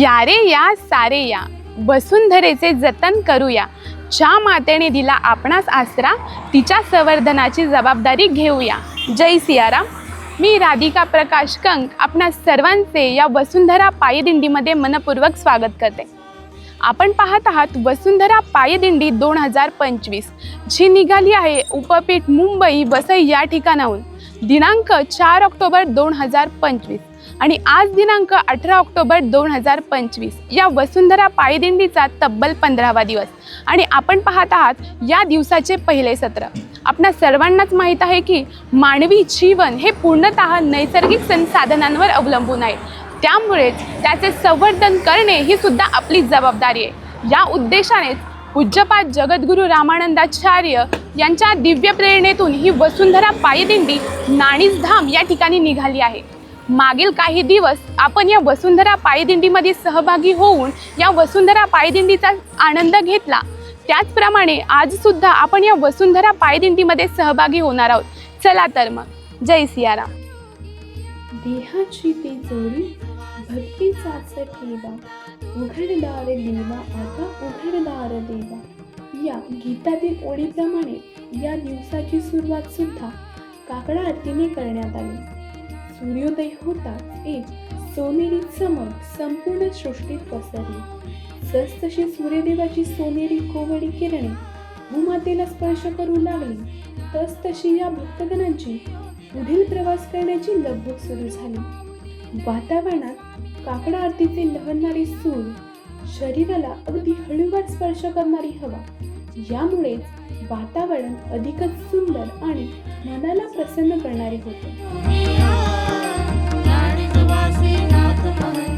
यारे या सारे या. वसुंधरेचे जतन करूया. ज्या मातेने दिला आपणास आसरा तिच्या संवर्धनाची जबाबदारी घेऊया. जय सियाराम. मी राधिका प्रकाश कंक आपणा सर्वांचे या वसुंधरा पायदिंडीमध्ये मनपूर्वक स्वागत करते. आपण पाहत आहात वसुंधरा पायदिंडी दोन हजार पंचवीस. जी निघाली आहे उपपीठ मुंबई वसई या ठिकाणाहून. दिनांक चार ऑक्टोबर दोन हजार पंचवीस. आणि आज दिनांक अठरा ऑक्टोबर दोन हजार पंचवीस. या वसुंधरा पायदिंडीचा तब्बल पंधरावा दिवस. आणि आपण पाहत आहात या दिवसाचे पहिले सत्र. आपणा सर्वांनाच माहीत आहे की मानवी जीवन हे पूर्णतः नैसर्गिक संसाधनांवर अवलंबून आहे. त्यामुळेच त्याचे संवर्धन करणे ही सुद्धा आपली जबाबदारी आहे. या उद्देशानेच पूज्यपात जगद्गुरू रामानंदाचार्य यांच्या दिव्य प्रेरणेतून ही वसुंधरा पायदिंडी नाणीसधाम या ठिकाणी निघाली आहे. मागील काही दिवस आपण या वसुंधरा पायदिंडीमध्ये सहभागी होऊन या वसुंधरा पायदिंडीचा आनंद घेतला. त्याचप्रमाणे आजसुद्धा आपण या वसुंधरा पायदिंडीमध्ये सहभागी होणार आहोत. चला तर मग. जय सियाराम. देहाची ती जोडी भक्तीचाच ठेवा. उघडदार देवा आता उघडदार देवा. या गीतातील ओळीप्रमाणे या दिवसाची सुरुवात सुद्धा काकडा आरतीने करण्यात आली. सूर्योदय होताच एक सोनेरी चमक संपूर्ण सृष्टीत पसरली. जसजशी सूर्यदेवाची सोनेरी कोवळी किरणे भूमातेला स्पर्श करू लागली. तस तशी या भक्तगणांची पुढील प्रवास करण्याची लगबग सुरू झाली. वातावरणात काकडा आरतीचे लहरणारे सूर शरीराला अगदी हळूवार स्पर्श करणारी हवा. यामुळेच वातावरण अधिकच सुंदर आणि मनाला प्रसन्न करणारे होते. गुरुचरणाची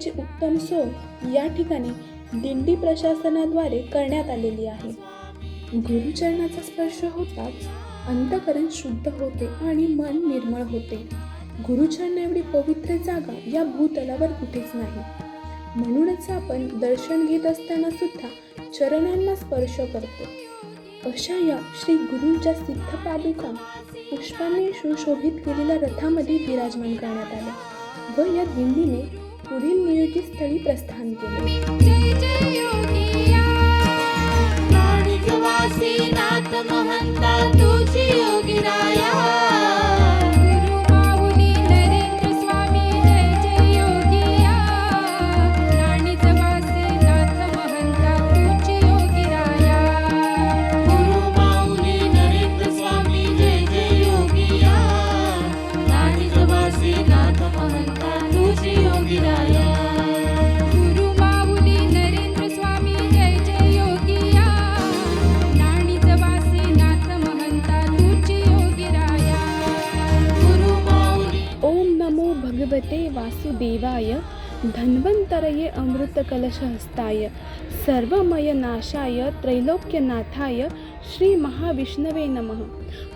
चहापाण्याची उत्तम सोय या ठिकाणी दिंडी प्रशासनाद्वारे करण्यात आलेली आहे. गुरुचरणाचा स्पर्श होताच अंतकरण शुद्ध होते आणि मन निर्मळ होते. गुरुचरण एवढी पवित्र जागा या भूतलावर कुठेच नाही. म्हणूनच आपण दर्शन घेत असताना सुद्धा चरणांना स्पर्श करतो. अशा या श्री गुरूंच्या सिद्ध पादुका पुष्पाने सुशोभित केलेल्या रथामध्ये विराजमान करण्यात आल्या व या दिंडीने पुढील नियोजित स्थळी प्रस्थान केले. वासुदेवाय धन्वंतरये अमृतकलशहस्ताय सर्वमयनाशाय त्रैलोक्यनाथाय श्री महाविष्णवे नमः।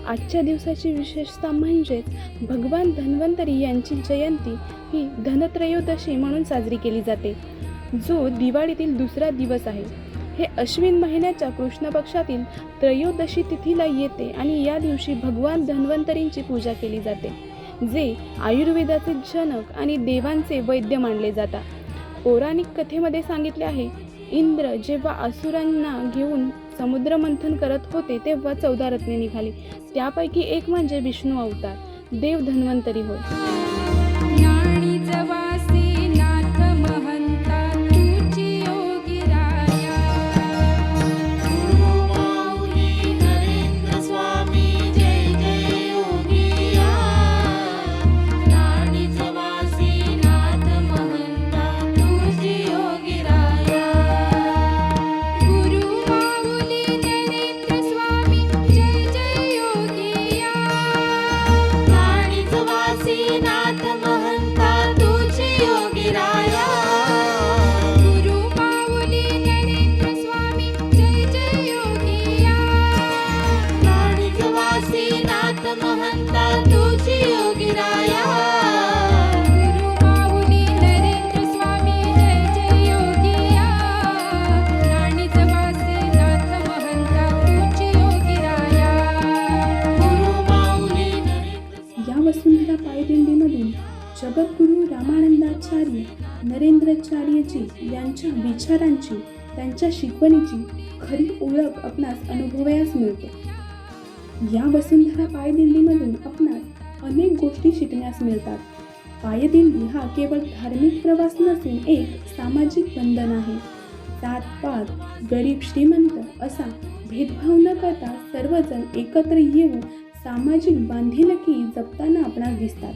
आजच्या दिवसाची विशेषता म्हणजेच भगवान धन्वंतरी यांची जयंती ही धनत्रयोदशी म्हणून साजरी केली जाते जो दिवाळीतील दुसरा दिवस आहे. हे अश्विन महिन्याच्या कृष्ण पक्षातील त्रयोदशी तिथीला येते आणि या दिवशी भगवान धन्वंतरींची पूजा केली जाते. जे आयुर्वेदाचे जनक आणि देवांचे वैद्य मानले जातात. पौराणिक कथेमध्ये सांगितले आहे इंद्र जेव्हा असुरांना घेऊन समुद्र मंथन करत होते तेव्हा चौदा रत्ने निघाली. त्यापैकी एक म्हणजे विष्णू अवतार. देव धन्वंतरी होय. नरेंद्राचार्यजी यांच्या विचारांची त्यांच्या शिकवणीची खरी ओळख आपणास अनुभवयास मिळते. या वसुंधरा पायदिंडीमधून आपणास अनेक गोष्टी शिकण्यास मिळतात. पायदिंडी हा केवळ धार्मिक प्रवास नसून एक सामाजिक बंधन आहे. जात पात गरीब श्रीमंत असा भेदभाव न करता सर्वजण एकत्र येऊन सामाजिक बांधिलकी जपताना आपणास दिसतात.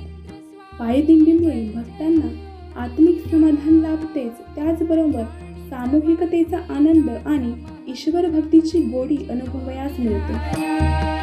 पायदिंडीमुळे भक्तांना आत्मिक समाधान लाभतेच. त्याचबरोबर सामूहिकतेचा आनंद आणि ईश्वर भक्तीची गोडी अनुभवयास मिळते.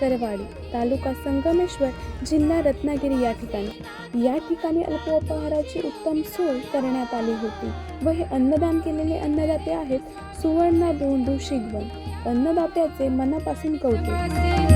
नांदगाव तालुका संगमेश्वर जिल्हा रत्नागिरी या ठिकाणी. या ठिकाणी अल्पोपहाराची उत्तम सोय करण्यात आली होती व हे अन्नदान केलेले अन्नदाते आहेत सुवर्णा दोंडू शिगवण. अन्नदात्याचे मनापासून कौतुक.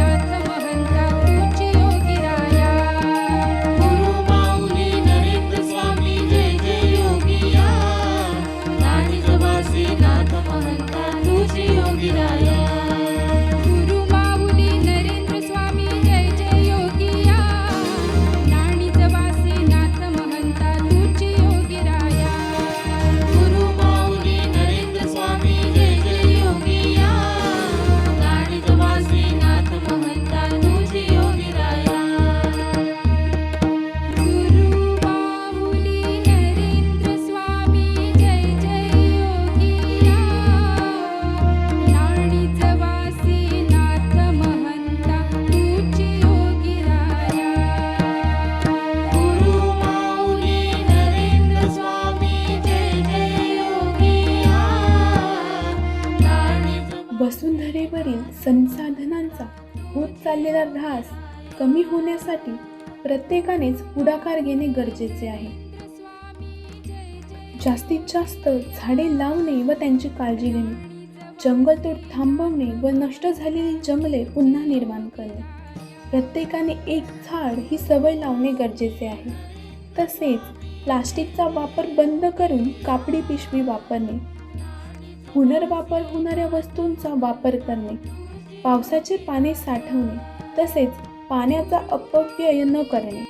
चाललेला ऱ्हास कमी होण्यासाठी प्रत्येकानेच पुढाकार घेणे गरजेचे आहे. जास्तीत जास्त झाडे लावणे व त्यांची काळजी घेणे जंगलतोड थांबवणे व नष्ट झालेली जंगले पुन्हा निर्माण करणे. प्रत्येकाने एक झाड ही सवय लावणे गरजेचे आहे. तसेच प्लास्टिकचा वापर बंद करून कापडी पिशवी वापरणे पुनर्वापर होणाऱ्या वस्तूंचा वापर करणे पावसाचे पाणी साठवणे तसेच पाण्याचा अपव्यय न करणे.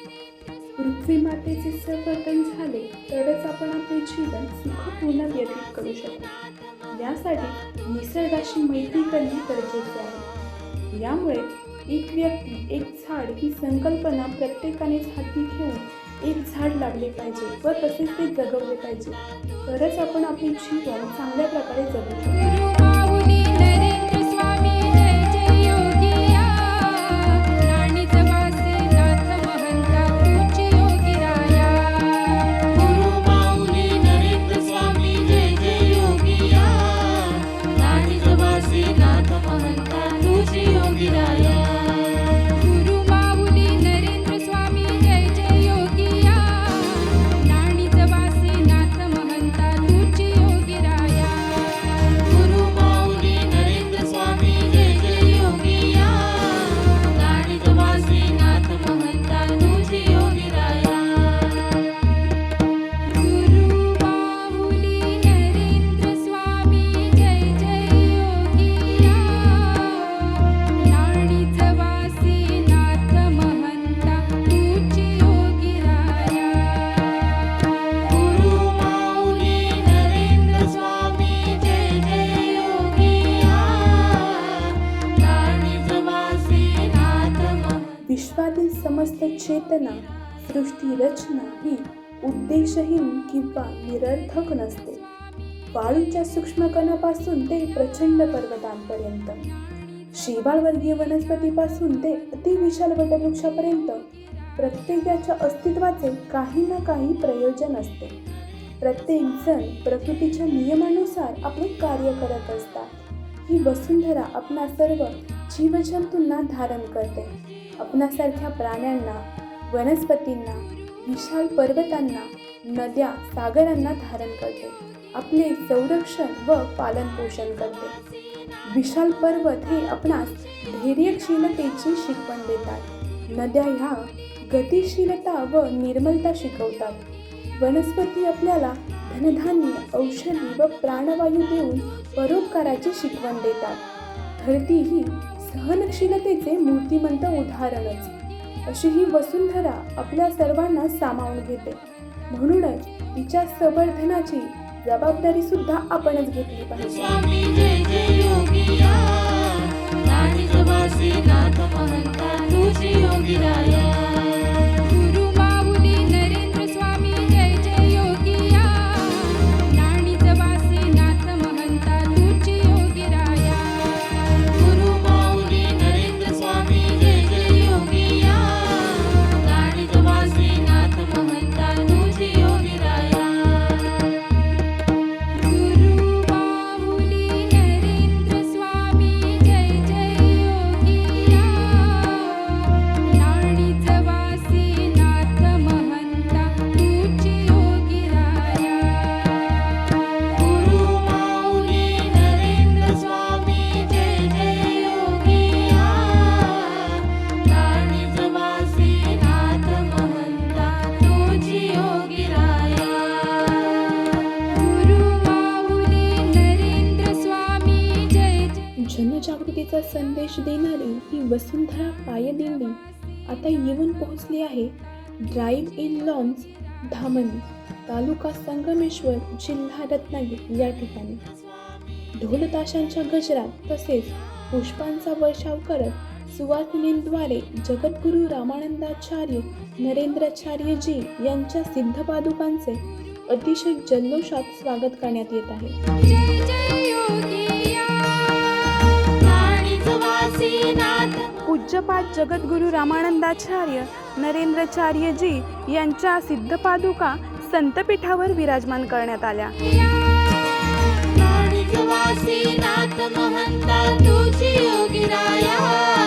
पृथ्वी मातेचे संवर्धन झाले तरच आपण आपले जीवन सुखपूर्ण व्यतीत करू शकतो यासाठी निसर्गाशी मैत्री करणे गरजेचे आहे. यामुळे एक व्यक्ती एक झाड ही संकल्पना प्रत्येकानेच हाती घेऊन एक झाड लावले पाहिजे व तसेच ते जगवले पाहिजे. तरच आपण आपले जीवन चांगल्या प्रकारे जगू शकतो सृष्टी रचना ही उद्देशहीन किंवा निरर्थक नसते. वाळूच्या सूक्ष्म कणापासून ते प्रचंड पर्वतांपर्यंत. शेवाळवर्गीय वनस्पतीपासून ते अतिविशाल वटवृक्षापर्यंत प्रत्येकाच्या अस्तित्वाचे काही ना काही प्रयोजन असते. प्रत्येक जण प्रकृतीच्या नियमानुसार आपले कार्य करत असतात. ही वसुंधरा आपणा सर्व जीवजंतूंना धारण करते. आपणासारख्या प्राण्यांना वनस्पतींना विशाल पर्वतांना नद्या सागरांना धारण करते. आपले संरक्षण व पालनपोषण करते. विशाल पर्वत हे आपणास धैर्यशीलतेची शिकवण देतात. नद्या ह्या गतिशीलता व निर्मलता शिकवतात. वनस्पती आपल्याला धनधान्य औषधी व प्राणवायू देऊन परोपकाराची शिकवण देतात. धरती ही सहनशीलतेचे मूर्तिमंत उदाहरणच. अशी ही वसुंधरा आपल्या सर्वांना सामावून घेते. म्हणूनच तिच्या संवर्धनाची जबाबदारी सुद्धा आपणच घेतली पाहिजे. आता येऊन पोहोचली आहे drive in lawns Dhamani taluka Sangameshwar जिल्हा रत्नागिरी या ठिकाणी. ढोलताशांच्या गजरात तसेच पुष्पांचा वर्षाव करत सुवासिनींद्वारे जगद्गुरू रामानंदाचार्य नरेंद्राचार्यजी यांच्या सिद्धपादुकांचे अतिशय जल्लोषात स्वागत करण्यात येत आहे. पूज्यपाद जगद्गुरू रामानंदाचार्य नरेंद्राचार्यजी यांच्या सिद्धपादुका संतपीठावर विराजमान करण्यात आल्या. नाथ नाथ महंता तुझी योगिराया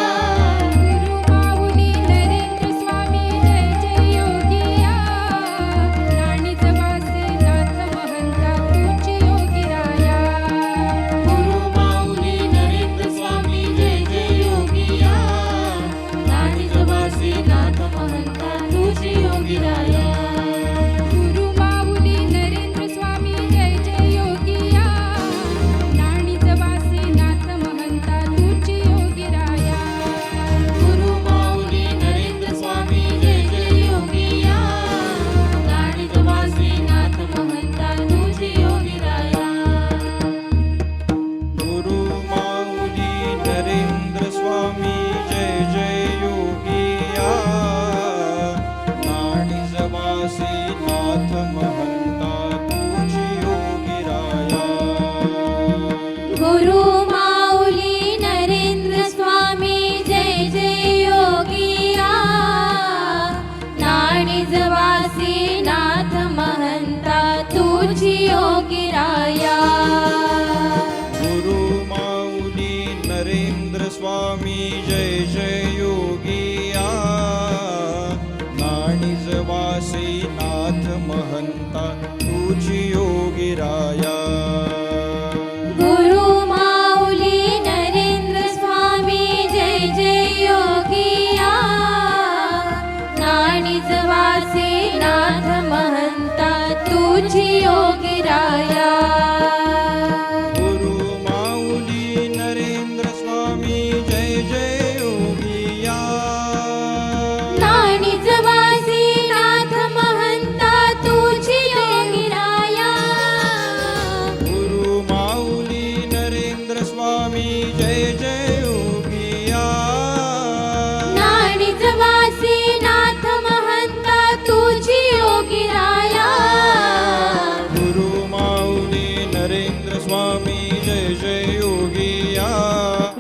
तुझी योगिराया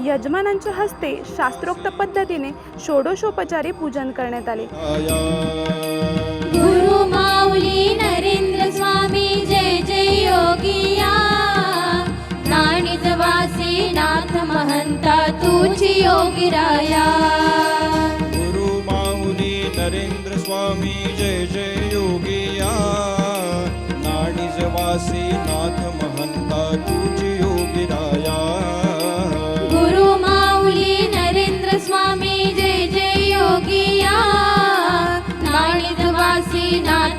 यजमानांच्या हस्ते शास्त्रोक्त पद्धतीने षोडशोपचारे पूजन करण्यात आले. आया गुरु माऊली नरेंद्र स्वामी जय जय योगिया. नाणी जवासी नाथ महंता तुझी योगिराया गुरु माऊली नरेंद्र स्वामी जय जय योगिया. नाथ महंता तुझी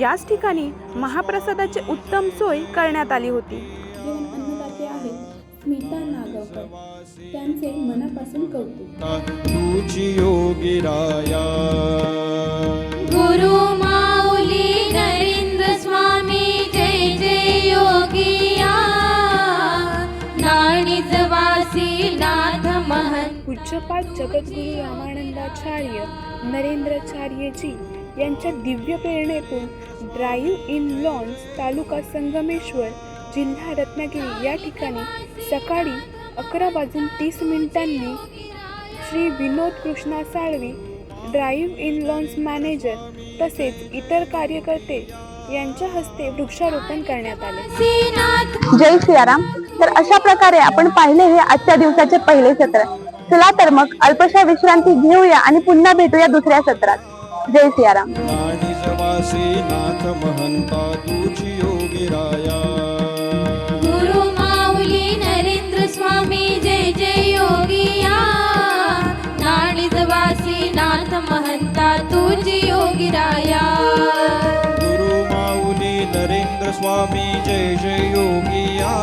याच ठिकाणी महाप्रसादाची उत्तम सोय करण्यात आली होती. अन्नदाते आहेत स्मिता नागवकर. त्यांचे मनापासून कौतुक. तुझी योगिराया गुरु महंत पूज्यपाद जगद्गुरु रामानंदाचार्य नरेंद्राचार्यजी यांच्या दिव्य प्रेरणेतून drive in lawns taluka Sangameshwar जिल्हा रत्नागिरी या ठिकाणी सकाळी अकरा वाजून तीस मिनिटांनी Shri Vinod Krishna Salvi drive in lawns manager तसेच इतर कार्यकर्ते यांच्या हस्ते वृक्षारोपण करण्यात आले. जय सियाराम तर अशा प्रकारे आपण पाहिले हे आजच्या दिवसाचे पहिले सत्र. चला तर मग अल्पशा विश्रांती घेऊया आणि पुन्हा भेटूया दुसऱ्या सत्रात. जय सियाराम. नाणी जवासी नाथ महंता तुझी योगिराया गुरु माऊली नरेंद्र स्वामी जय जय योगिया नाणी जवासी नाथ महंता तुझी योगिराया गुरु माऊली नरेंद्र स्वामी जय जय योगिया